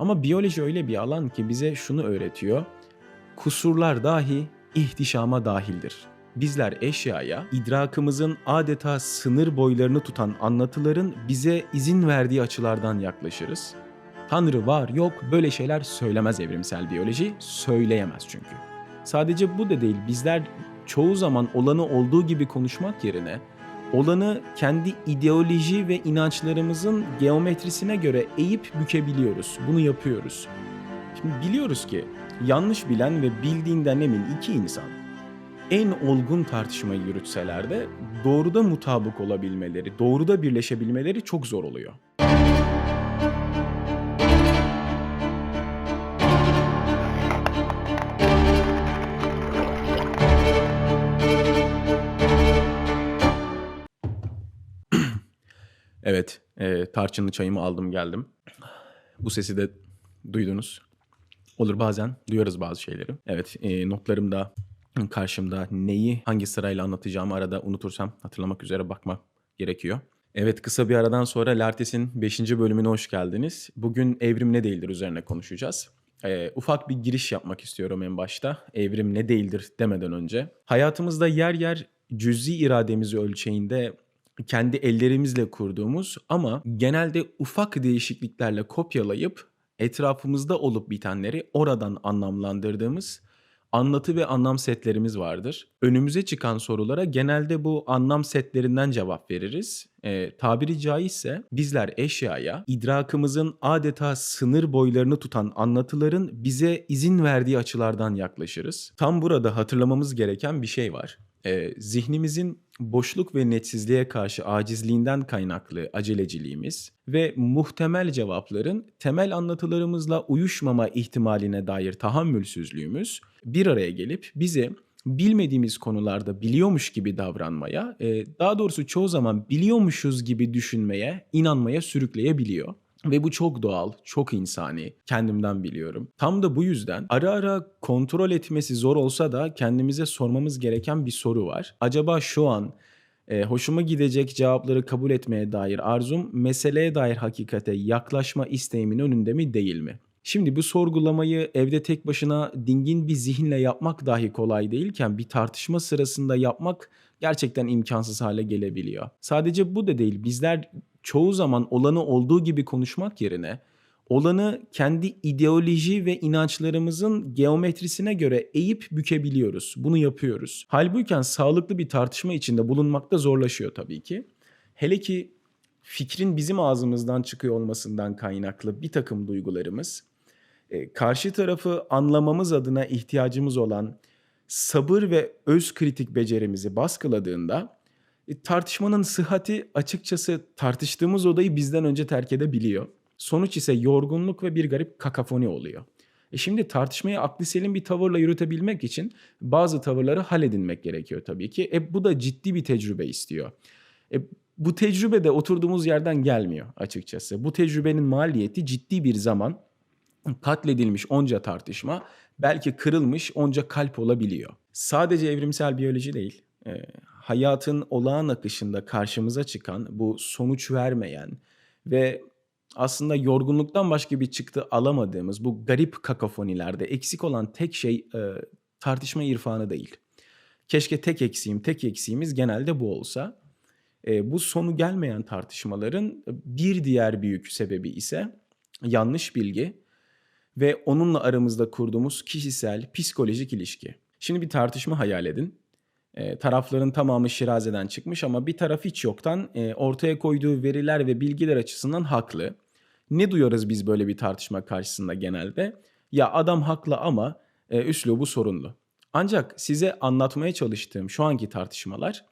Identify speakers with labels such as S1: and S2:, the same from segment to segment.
S1: Ama biyoloji öyle bir alan ki bize şunu öğretiyor. Kusurlar dahi ihtişama dahildir. Bizler eşyaya idrakımızın adeta sınır boylarını tutan anlatıların bize izin verdiği açılardan yaklaşırız. Tanrı var yok böyle şeyler söylemez evrimsel biyoloji, söyleyemez çünkü. Sadece bu da değil bizler çoğu zaman olanı olduğu gibi konuşmak yerine olanı kendi ideoloji ve inançlarımızın geometrisine göre eğip bükebiliyoruz. Bunu yapıyoruz. Şimdi biliyoruz ki yanlış bilen ve bildiğinden emin iki insan en olgun tartışmayı yürütseler de doğruda mutabık olabilmeleri, doğruda birleşebilmeleri çok zor oluyor. Evet, e, tarçınlı çayımı aldım geldim. Bu sesi de duydunuz. Olur bazen duyarız bazı şeyleri. Evet, e, notlarımda karşımda neyi hangi sırayla anlatacağımı arada unutursam hatırlamak üzere bakmak gerekiyor. Evet kısa bir aradan sonra Lertes'in 5. bölümüne hoş geldiniz. Bugün evrim ne değildir üzerine konuşacağız. Ee, ufak bir giriş yapmak istiyorum en başta. Evrim ne değildir demeden önce. Hayatımızda yer yer cüzi irademizi ölçeğinde kendi ellerimizle kurduğumuz ama genelde ufak değişikliklerle kopyalayıp etrafımızda olup bitenleri oradan anlamlandırdığımız anlatı ve anlam setlerimiz vardır. Önümüze çıkan sorulara genelde bu anlam setlerinden cevap veririz. Ee, tabiri caizse bizler eşyaya idrakımızın adeta sınır boylarını tutan anlatıların bize izin verdiği açılardan yaklaşırız. Tam burada hatırlamamız gereken bir şey var. Ee, zihnimizin boşluk ve netsizliğe karşı acizliğinden kaynaklı aceleciliğimiz ve muhtemel cevapların temel anlatılarımızla uyuşmama ihtimaline dair tahammülsüzlüğümüz bir araya gelip bizi bilmediğimiz konularda biliyormuş gibi davranmaya, e, daha doğrusu çoğu zaman biliyormuşuz gibi düşünmeye, inanmaya sürükleyebiliyor. Ve bu çok doğal, çok insani. Kendimden biliyorum. Tam da bu yüzden ara ara kontrol etmesi zor olsa da kendimize sormamız gereken bir soru var. Acaba şu an e, hoşuma gidecek cevapları kabul etmeye dair arzum meseleye dair hakikate yaklaşma isteğimin önünde mi değil mi? Şimdi bu sorgulamayı evde tek başına dingin bir zihinle yapmak dahi kolay değilken bir tartışma sırasında yapmak gerçekten imkansız hale gelebiliyor. Sadece bu da değil bizler çoğu zaman olanı olduğu gibi konuşmak yerine olanı kendi ideoloji ve inançlarımızın geometrisine göre eğip bükebiliyoruz. Bunu yapıyoruz. Halbuki sağlıklı bir tartışma içinde bulunmakta zorlaşıyor tabii ki. Hele ki fikrin bizim ağzımızdan çıkıyor olmasından kaynaklı bir takım duygularımız, e, karşı tarafı anlamamız adına ihtiyacımız olan sabır ve öz kritik becerimizi baskıladığında e, tartışmanın sıhhati açıkçası tartıştığımız odayı bizden önce terk edebiliyor. Sonuç ise yorgunluk ve bir garip kakafoni oluyor. E şimdi tartışmayı aklı selim bir tavırla yürütebilmek için bazı tavırları halledinmek gerekiyor tabii ki. E bu da ciddi bir tecrübe istiyor. E bu tecrübe de oturduğumuz yerden gelmiyor açıkçası. Bu tecrübenin maliyeti ciddi bir zaman katledilmiş onca tartışma, belki kırılmış onca kalp olabiliyor. Sadece evrimsel biyoloji değil, e, hayatın olağan akışında karşımıza çıkan bu sonuç vermeyen ve aslında yorgunluktan başka bir çıktı alamadığımız bu garip kakofonilerde eksik olan tek şey e, tartışma irfanı değil. Keşke tek eksiğim, tek eksiğimiz genelde bu olsa. E, bu sonu gelmeyen tartışmaların bir diğer büyük sebebi ise yanlış bilgi ve onunla aramızda kurduğumuz kişisel psikolojik ilişki. Şimdi bir tartışma hayal edin. E, tarafların tamamı Şiraze'den çıkmış ama bir taraf hiç yoktan e, ortaya koyduğu veriler ve bilgiler açısından haklı. Ne duyarız biz böyle bir tartışma karşısında genelde? Ya adam haklı ama e, üslubu sorunlu. Ancak size anlatmaya çalıştığım şu anki tartışmalar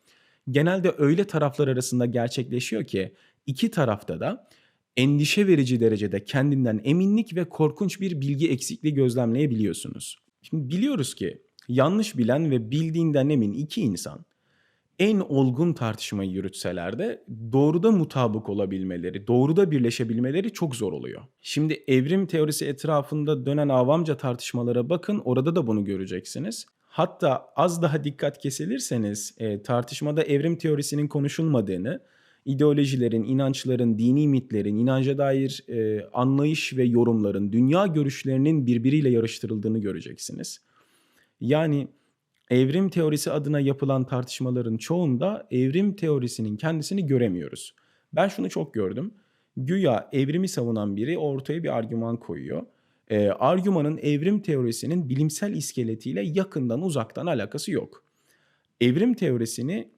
S1: genelde öyle taraflar arasında gerçekleşiyor ki iki tarafta da endişe verici derecede kendinden eminlik ve korkunç bir bilgi eksikliği gözlemleyebiliyorsunuz. Şimdi biliyoruz ki yanlış bilen ve bildiğinden emin iki insan en olgun tartışmayı yürütseler de doğruda mutabık olabilmeleri, doğruda birleşebilmeleri çok zor oluyor. Şimdi evrim teorisi etrafında dönen avamca tartışmalara bakın orada da bunu göreceksiniz. Hatta az daha dikkat kesilirseniz e, tartışmada evrim teorisinin konuşulmadığını, ideolojilerin, inançların, dini mitlerin, inanca dair e, anlayış ve yorumların, dünya görüşlerinin birbiriyle yarıştırıldığını göreceksiniz. Yani evrim teorisi adına yapılan tartışmaların çoğunda evrim teorisinin kendisini göremiyoruz. Ben şunu çok gördüm. Güya evrimi savunan biri ortaya bir argüman koyuyor. E, argümanın evrim teorisinin bilimsel iskeletiyle yakından uzaktan alakası yok. Evrim teorisini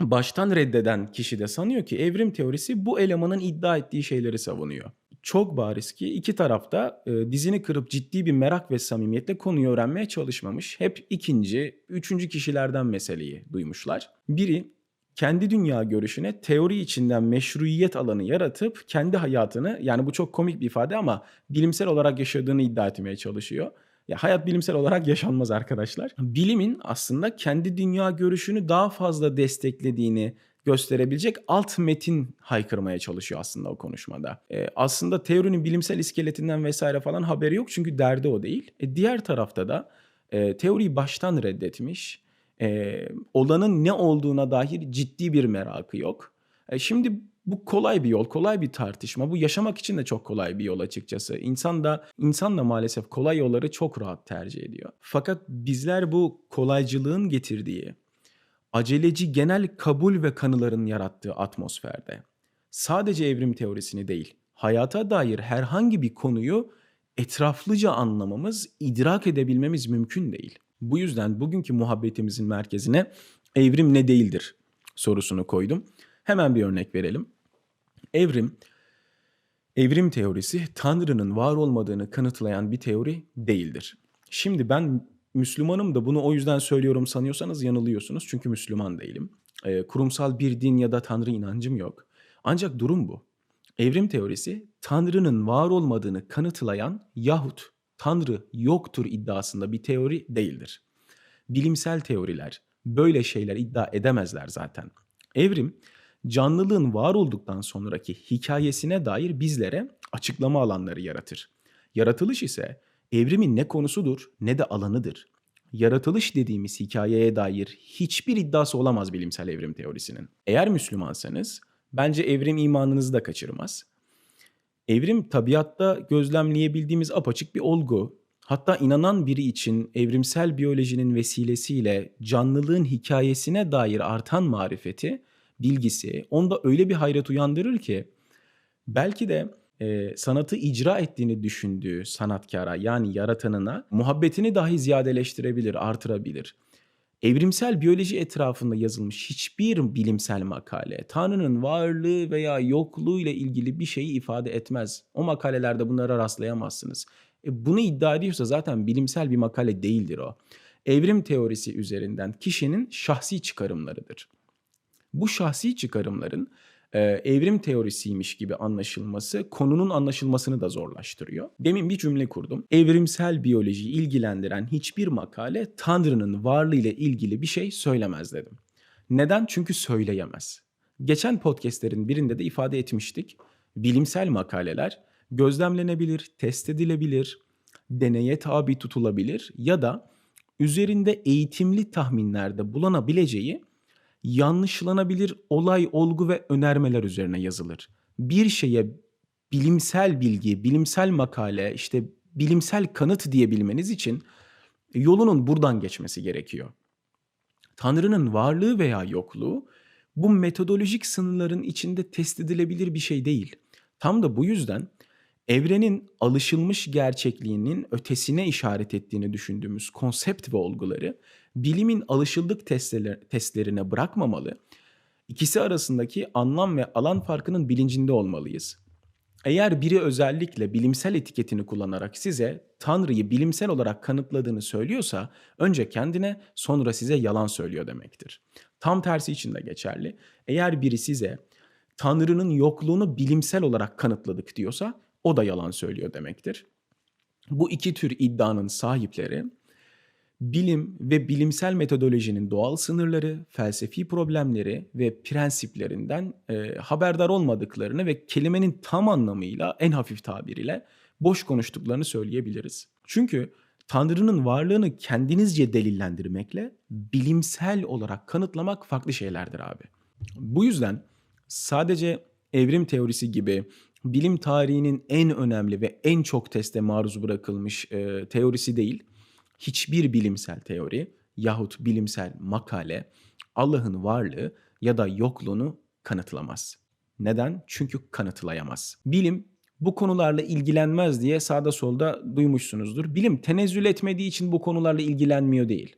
S1: baştan reddeden kişi de sanıyor ki evrim teorisi bu elemanın iddia ettiği şeyleri savunuyor. Çok bariz ki iki tarafta e, dizini kırıp ciddi bir merak ve samimiyetle konuyu öğrenmeye çalışmamış. Hep ikinci, üçüncü kişilerden meseleyi duymuşlar. Biri kendi dünya görüşüne teori içinden meşruiyet alanı yaratıp kendi hayatını yani bu çok komik bir ifade ama bilimsel olarak yaşadığını iddia etmeye çalışıyor. Ya hayat bilimsel olarak yaşanmaz arkadaşlar. Bilimin aslında kendi dünya görüşünü daha fazla desteklediğini gösterebilecek alt metin haykırmaya çalışıyor aslında o konuşmada. E, aslında teorinin bilimsel iskeletinden vesaire falan haberi yok çünkü derdi o değil. E, diğer tarafta da e, teoriyi baştan reddetmiş e, olanın ne olduğuna dair ciddi bir merakı yok. E, şimdi bu kolay bir yol, kolay bir tartışma. Bu yaşamak için de çok kolay bir yol açıkçası. İnsan da insan da maalesef kolay yolları çok rahat tercih ediyor. Fakat bizler bu kolaycılığın getirdiği aceleci genel kabul ve kanıların yarattığı atmosferde sadece evrim teorisini değil, hayata dair herhangi bir konuyu etraflıca anlamamız, idrak edebilmemiz mümkün değil. Bu yüzden bugünkü muhabbetimizin merkezine evrim ne değildir sorusunu koydum. Hemen bir örnek verelim. Evrim, evrim teorisi Tanrı'nın var olmadığını kanıtlayan bir teori değildir. Şimdi ben Müslümanım da bunu o yüzden söylüyorum sanıyorsanız yanılıyorsunuz. Çünkü Müslüman değilim. E, kurumsal bir din ya da Tanrı inancım yok. Ancak durum bu. Evrim teorisi Tanrı'nın var olmadığını kanıtlayan yahut Tanrı yoktur iddiasında bir teori değildir. Bilimsel teoriler böyle şeyler iddia edemezler zaten. Evrim canlılığın var olduktan sonraki hikayesine dair bizlere açıklama alanları yaratır. Yaratılış ise evrimin ne konusudur ne de alanıdır. Yaratılış dediğimiz hikayeye dair hiçbir iddiası olamaz bilimsel evrim teorisinin. Eğer Müslümansanız bence evrim imanınızı da kaçırmaz. Evrim tabiatta gözlemleyebildiğimiz apaçık bir olgu. Hatta inanan biri için evrimsel biyolojinin vesilesiyle canlılığın hikayesine dair artan marifeti, bilgisi onda öyle bir hayret uyandırır ki belki de e, sanatı icra ettiğini düşündüğü sanatkara yani yaratanına muhabbetini dahi ziyadeleştirebilir, artırabilir. Evrimsel biyoloji etrafında yazılmış hiçbir bilimsel makale Tanrı'nın varlığı veya yokluğu ile ilgili bir şeyi ifade etmez. O makalelerde bunlara rastlayamazsınız. E bunu iddia ediyorsa zaten bilimsel bir makale değildir o. Evrim teorisi üzerinden kişinin şahsi çıkarımlarıdır. Bu şahsi çıkarımların e, evrim teorisiymiş gibi anlaşılması konunun anlaşılmasını da zorlaştırıyor. Demin bir cümle kurdum. Evrimsel biyolojiyi ilgilendiren hiçbir makale Tanrı'nın varlığı ile ilgili bir şey söylemez dedim. Neden? Çünkü söyleyemez. Geçen podcastlerin birinde de ifade etmiştik. Bilimsel makaleler gözlemlenebilir, test edilebilir, deneye tabi tutulabilir ya da üzerinde eğitimli tahminlerde bulanabileceği yanlışlanabilir olay, olgu ve önermeler üzerine yazılır. Bir şeye bilimsel bilgi, bilimsel makale, işte bilimsel kanıt diyebilmeniz için yolunun buradan geçmesi gerekiyor. Tanrı'nın varlığı veya yokluğu bu metodolojik sınırların içinde test edilebilir bir şey değil. Tam da bu yüzden evrenin alışılmış gerçekliğinin ötesine işaret ettiğini düşündüğümüz konsept ve olguları bilimin alışıldık testlerine bırakmamalı. İkisi arasındaki anlam ve alan farkının bilincinde olmalıyız. Eğer biri özellikle bilimsel etiketini kullanarak size Tanrı'yı bilimsel olarak kanıtladığını söylüyorsa önce kendine sonra size yalan söylüyor demektir. Tam tersi için de geçerli. Eğer biri size Tanrı'nın yokluğunu bilimsel olarak kanıtladık diyorsa o da yalan söylüyor demektir. Bu iki tür iddianın sahipleri bilim ve bilimsel metodolojinin doğal sınırları, felsefi problemleri ve prensiplerinden e, haberdar olmadıklarını ve kelimenin tam anlamıyla en hafif tabiriyle boş konuştuklarını söyleyebiliriz. Çünkü Tanrı'nın varlığını kendinizce delillendirmekle bilimsel olarak kanıtlamak farklı şeylerdir abi. Bu yüzden Sadece evrim teorisi gibi bilim tarihinin en önemli ve en çok teste maruz bırakılmış e, teorisi değil, hiçbir bilimsel teori yahut bilimsel makale Allah'ın varlığı ya da yokluğunu kanıtlamaz. Neden? Çünkü kanıtlayamaz. Bilim bu konularla ilgilenmez diye sağda solda duymuşsunuzdur. Bilim tenezzül etmediği için bu konularla ilgilenmiyor değil.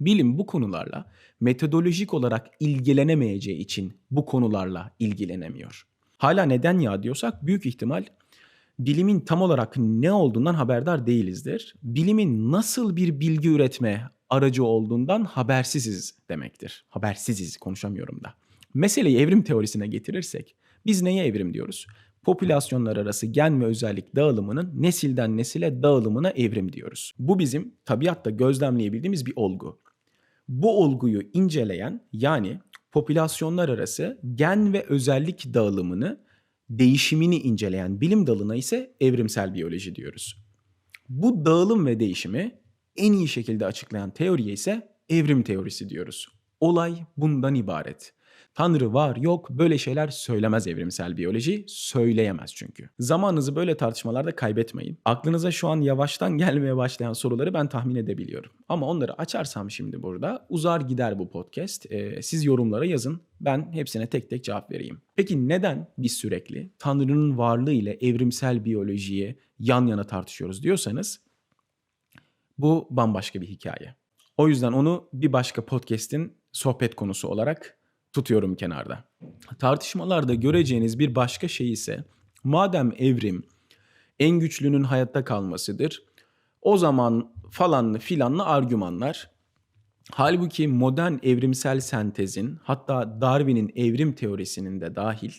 S1: Bilim bu konularla metodolojik olarak ilgilenemeyeceği için bu konularla ilgilenemiyor. Hala neden ya diyorsak büyük ihtimal bilimin tam olarak ne olduğundan haberdar değilizdir. Bilimin nasıl bir bilgi üretme aracı olduğundan habersiziz demektir. Habersiziz konuşamıyorum da. Meseleyi evrim teorisine getirirsek biz neye evrim diyoruz? Popülasyonlar arası gen ve özellik dağılımının nesilden nesile dağılımına evrim diyoruz. Bu bizim tabiatta gözlemleyebildiğimiz bir olgu. Bu olguyu inceleyen yani popülasyonlar arası gen ve özellik dağılımını, değişimini inceleyen bilim dalına ise evrimsel biyoloji diyoruz. Bu dağılım ve değişimi en iyi şekilde açıklayan teoriye ise evrim teorisi diyoruz. Olay bundan ibaret. Tanrı var yok böyle şeyler söylemez evrimsel biyoloji. Söyleyemez çünkü. Zamanınızı böyle tartışmalarda kaybetmeyin. Aklınıza şu an yavaştan gelmeye başlayan soruları ben tahmin edebiliyorum. Ama onları açarsam şimdi burada uzar gider bu podcast. Ee, siz yorumlara yazın. Ben hepsine tek tek cevap vereyim. Peki neden biz sürekli Tanrı'nın varlığı ile evrimsel biyolojiyi yan yana tartışıyoruz diyorsanız bu bambaşka bir hikaye. O yüzden onu bir başka podcast'in sohbet konusu olarak tutuyorum kenarda. Tartışmalarda göreceğiniz bir başka şey ise madem evrim en güçlünün hayatta kalmasıdır. O zaman falanlı filanlı argümanlar halbuki modern evrimsel sentezin hatta Darwin'in evrim teorisinin de dahil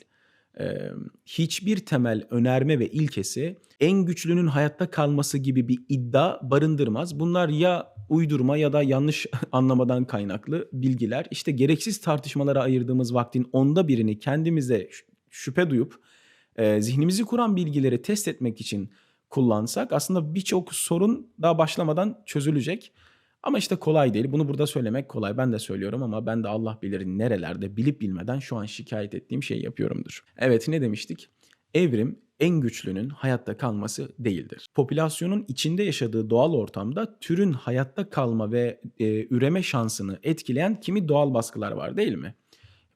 S1: e, hiçbir temel önerme ve ilkesi en güçlünün hayatta kalması gibi bir iddia barındırmaz. Bunlar ya uydurma ya da yanlış anlamadan kaynaklı bilgiler. İşte gereksiz tartışmalara ayırdığımız vaktin onda birini kendimize şüphe duyup e, zihnimizi kuran bilgileri test etmek için kullansak aslında birçok sorun daha başlamadan çözülecek. Ama işte kolay değil. Bunu burada söylemek kolay. Ben de söylüyorum ama ben de Allah bilir nerelerde bilip bilmeden şu an şikayet ettiğim şey yapıyorumdur. Evet ne demiştik? Evrim en güçlünün hayatta kalması değildir. Popülasyonun içinde yaşadığı doğal ortamda türün hayatta kalma ve e, üreme şansını etkileyen kimi doğal baskılar var değil mi?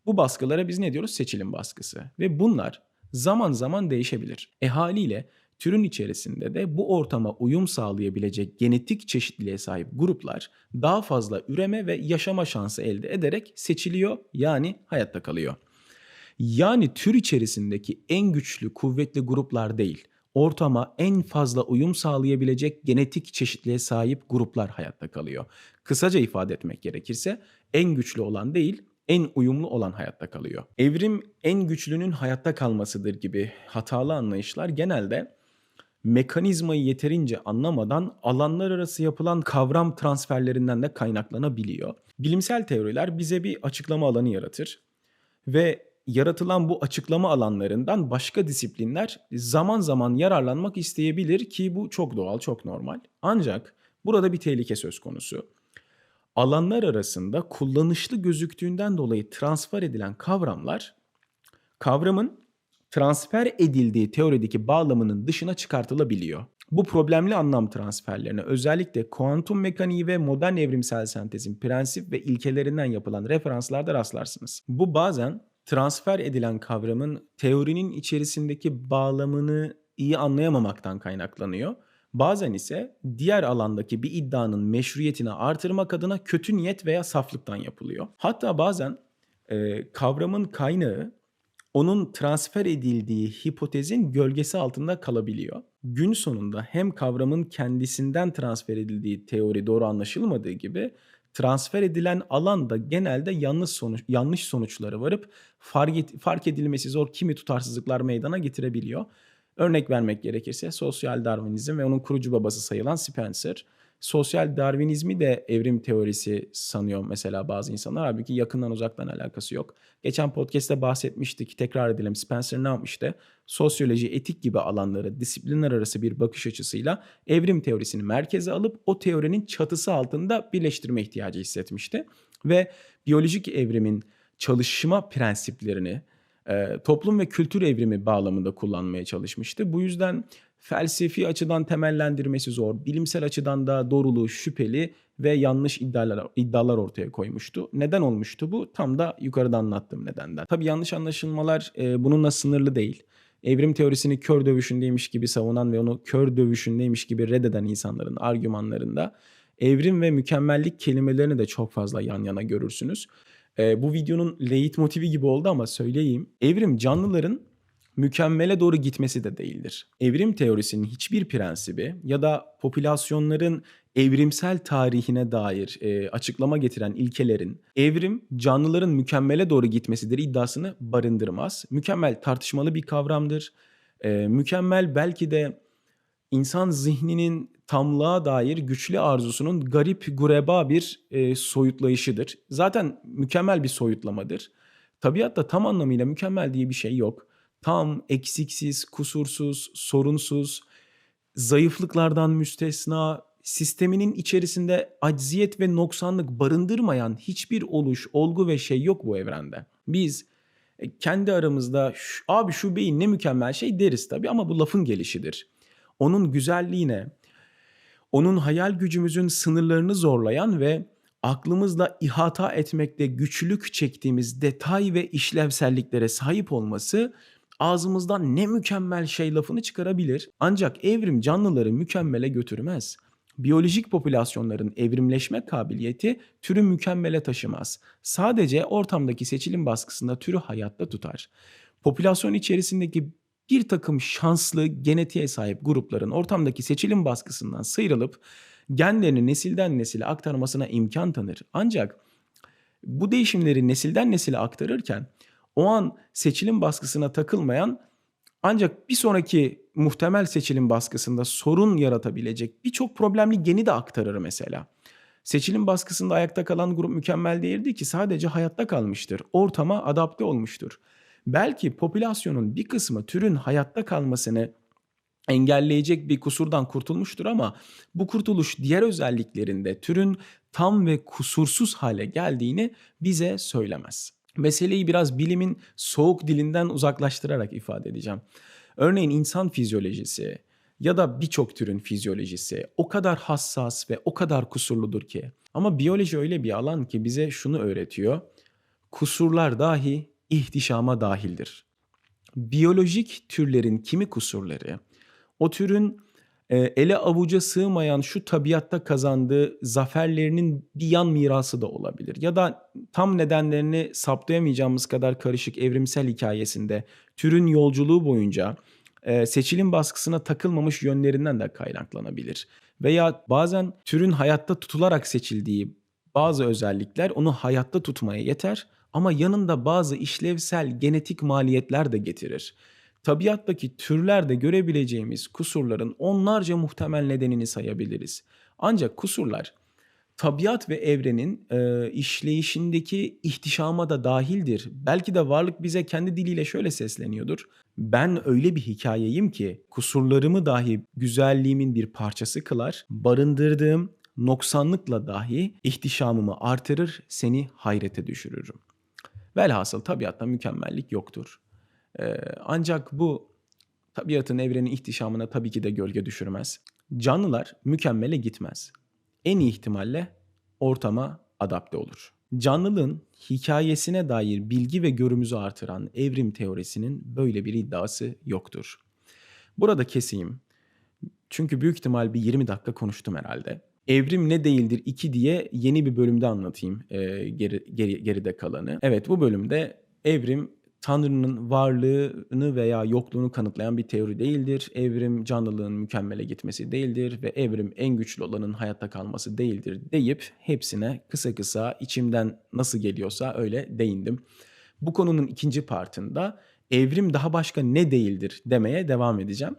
S1: Bu baskılara biz ne diyoruz? Seçilim baskısı. Ve bunlar zaman zaman değişebilir. E haliyle türün içerisinde de bu ortama uyum sağlayabilecek genetik çeşitliliğe sahip gruplar daha fazla üreme ve yaşama şansı elde ederek seçiliyor yani hayatta kalıyor. Yani tür içerisindeki en güçlü, kuvvetli gruplar değil, ortama en fazla uyum sağlayabilecek genetik çeşitliliğe sahip gruplar hayatta kalıyor. Kısaca ifade etmek gerekirse en güçlü olan değil, en uyumlu olan hayatta kalıyor. Evrim en güçlünün hayatta kalmasıdır gibi hatalı anlayışlar genelde mekanizmayı yeterince anlamadan alanlar arası yapılan kavram transferlerinden de kaynaklanabiliyor. Bilimsel teoriler bize bir açıklama alanı yaratır ve yaratılan bu açıklama alanlarından başka disiplinler zaman zaman yararlanmak isteyebilir ki bu çok doğal, çok normal. Ancak burada bir tehlike söz konusu. Alanlar arasında kullanışlı gözüktüğünden dolayı transfer edilen kavramlar kavramın transfer edildiği teorideki bağlamının dışına çıkartılabiliyor. Bu problemli anlam transferlerine özellikle kuantum mekaniği ve modern evrimsel sentezin prensip ve ilkelerinden yapılan referanslarda rastlarsınız. Bu bazen transfer edilen kavramın teorinin içerisindeki bağlamını iyi anlayamamaktan kaynaklanıyor. Bazen ise diğer alandaki bir iddianın meşruiyetini artırmak adına kötü niyet veya saflıktan yapılıyor. Hatta bazen e, kavramın kaynağı onun transfer edildiği hipotezin gölgesi altında kalabiliyor. Gün sonunda hem kavramın kendisinden transfer edildiği teori doğru anlaşılmadığı gibi transfer edilen alanda genelde yanlış sonuç yanlış sonuçları varıp fark, et, fark edilmesi zor kimi tutarsızlıklar meydana getirebiliyor. Örnek vermek gerekirse sosyal Darwinizm ve onun kurucu babası sayılan Spencer sosyal Darwinizmi de evrim teorisi sanıyor mesela bazı insanlar. Halbuki yakından uzaktan alakası yok. Geçen podcast'te bahsetmiştik. Tekrar edelim. Spencer ne yapmıştı? Sosyoloji, etik gibi alanları disiplinler arası bir bakış açısıyla evrim teorisini merkeze alıp o teorinin çatısı altında birleştirme ihtiyacı hissetmişti. Ve biyolojik evrimin çalışma prensiplerini toplum ve kültür evrimi bağlamında kullanmaya çalışmıştı. Bu yüzden felsefi açıdan temellendirmesi zor, bilimsel açıdan da doğruluğu şüpheli ve yanlış iddialar, iddialar ortaya koymuştu. Neden olmuştu bu? Tam da yukarıda anlattığım nedenden. Tabii yanlış anlaşılmalar eee, bununla sınırlı değil. Evrim teorisini kör dövüşündeymiş gibi savunan ve onu kör dövüşündeymiş gibi reddeden insanların argümanlarında evrim ve mükemmellik kelimelerini de çok fazla yan yana görürsünüz. Eee, bu videonun leitmotifi gibi oldu ama söyleyeyim. Evrim canlıların mükemmele doğru gitmesi de değildir. Evrim teorisinin hiçbir prensibi ya da popülasyonların evrimsel tarihine dair e, açıklama getiren ilkelerin evrim canlıların mükemmele doğru gitmesidir iddiasını barındırmaz. Mükemmel tartışmalı bir kavramdır. E, mükemmel belki de insan zihninin tamlığa dair güçlü arzusunun garip, gureba bir e, soyutlayışıdır. Zaten mükemmel bir soyutlamadır. Tabiatta tam anlamıyla mükemmel diye bir şey yok. Tam, eksiksiz, kusursuz, sorunsuz, zayıflıklardan müstesna, sisteminin içerisinde acziyet ve noksanlık barındırmayan hiçbir oluş, olgu ve şey yok bu evrende. Biz e, kendi aramızda "Şu- abi şu beyin ne mükemmel şey deriz tabii ama bu lafın gelişidir. Onun güzelliğine, onun hayal gücümüzün sınırlarını zorlayan ve aklımızla ihata etmekte güçlük çektiğimiz detay ve işlevselliklere sahip olması ağzımızdan ne mükemmel şey lafını çıkarabilir. Ancak evrim canlıları mükemmele götürmez. Biyolojik popülasyonların evrimleşme kabiliyeti türü mükemmele taşımaz. Sadece ortamdaki seçilim baskısında türü hayatta tutar. Popülasyon içerisindeki bir takım şanslı genetiğe sahip grupların ortamdaki seçilim baskısından sıyrılıp genlerini nesilden nesile aktarmasına imkan tanır. Ancak bu değişimleri nesilden nesile aktarırken o an seçilim baskısına takılmayan ancak bir sonraki muhtemel seçilim baskısında sorun yaratabilecek birçok problemli geni de aktarır mesela. Seçilim baskısında ayakta kalan grup mükemmel değildi ki sadece hayatta kalmıştır. Ortama adapte olmuştur. Belki popülasyonun bir kısmı türün hayatta kalmasını engelleyecek bir kusurdan kurtulmuştur ama bu kurtuluş diğer özelliklerinde türün tam ve kusursuz hale geldiğini bize söylemez. Meseleyi biraz bilimin soğuk dilinden uzaklaştırarak ifade edeceğim. Örneğin insan fizyolojisi ya da birçok türün fizyolojisi o kadar hassas ve o kadar kusurludur ki. Ama biyoloji öyle bir alan ki bize şunu öğretiyor. Kusurlar dahi ihtişama dahildir biyolojik türlerin kimi kusurları o türün e, ele avuca sığmayan şu tabiatta kazandığı zaferlerinin bir yan mirası da olabilir. Ya da tam nedenlerini saptayamayacağımız kadar karışık evrimsel hikayesinde türün yolculuğu boyunca e, seçilim baskısına takılmamış yönlerinden de kaynaklanabilir. Veya bazen türün hayatta tutularak seçildiği bazı özellikler onu hayatta tutmaya yeter ama yanında bazı işlevsel genetik maliyetler de getirir. Tabiattaki türlerde görebileceğimiz kusurların onlarca muhtemel nedenini sayabiliriz. Ancak kusurlar tabiat ve evrenin e, işleyişindeki ihtişama da dahildir. Belki de varlık bize kendi diliyle şöyle sesleniyordur. Ben öyle bir hikayeyim ki kusurlarımı dahi güzelliğimin bir parçası kılar. Barındırdığım noksanlıkla dahi ihtişamımı artırır, seni hayrete düşürürüm. Velhasıl tabiatta mükemmellik yoktur. Ee, ancak bu tabiatın evrenin ihtişamına tabii ki de gölge düşürmez. Canlılar mükemmele gitmez. En iyi ihtimalle ortama adapte olur. Canlılığın hikayesine dair bilgi ve görümüzü artıran evrim teorisinin böyle bir iddiası yoktur. Burada keseyim. Çünkü büyük ihtimal bir 20 dakika konuştum herhalde. Evrim ne değildir 2 diye yeni bir bölümde anlatayım e, geri, geri, geride kalanı. Evet bu bölümde evrim Tanrı'nın varlığını veya yokluğunu kanıtlayan bir teori değildir. Evrim canlılığın mükemmele gitmesi değildir ve evrim en güçlü olanın hayatta kalması değildir deyip hepsine kısa kısa içimden nasıl geliyorsa öyle değindim. Bu konunun ikinci partında evrim daha başka ne değildir demeye devam edeceğim.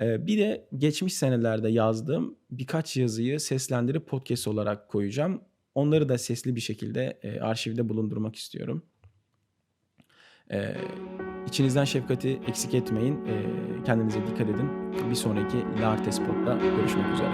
S1: Ee, bir de geçmiş senelerde yazdığım birkaç yazıyı seslendirip podcast olarak koyacağım. Onları da sesli bir şekilde e, arşivde bulundurmak istiyorum. Ee, içinizden şefkati eksik etmeyin. Ee, kendinize dikkat edin. Bir sonraki Lartes Pod'da görüşmek üzere.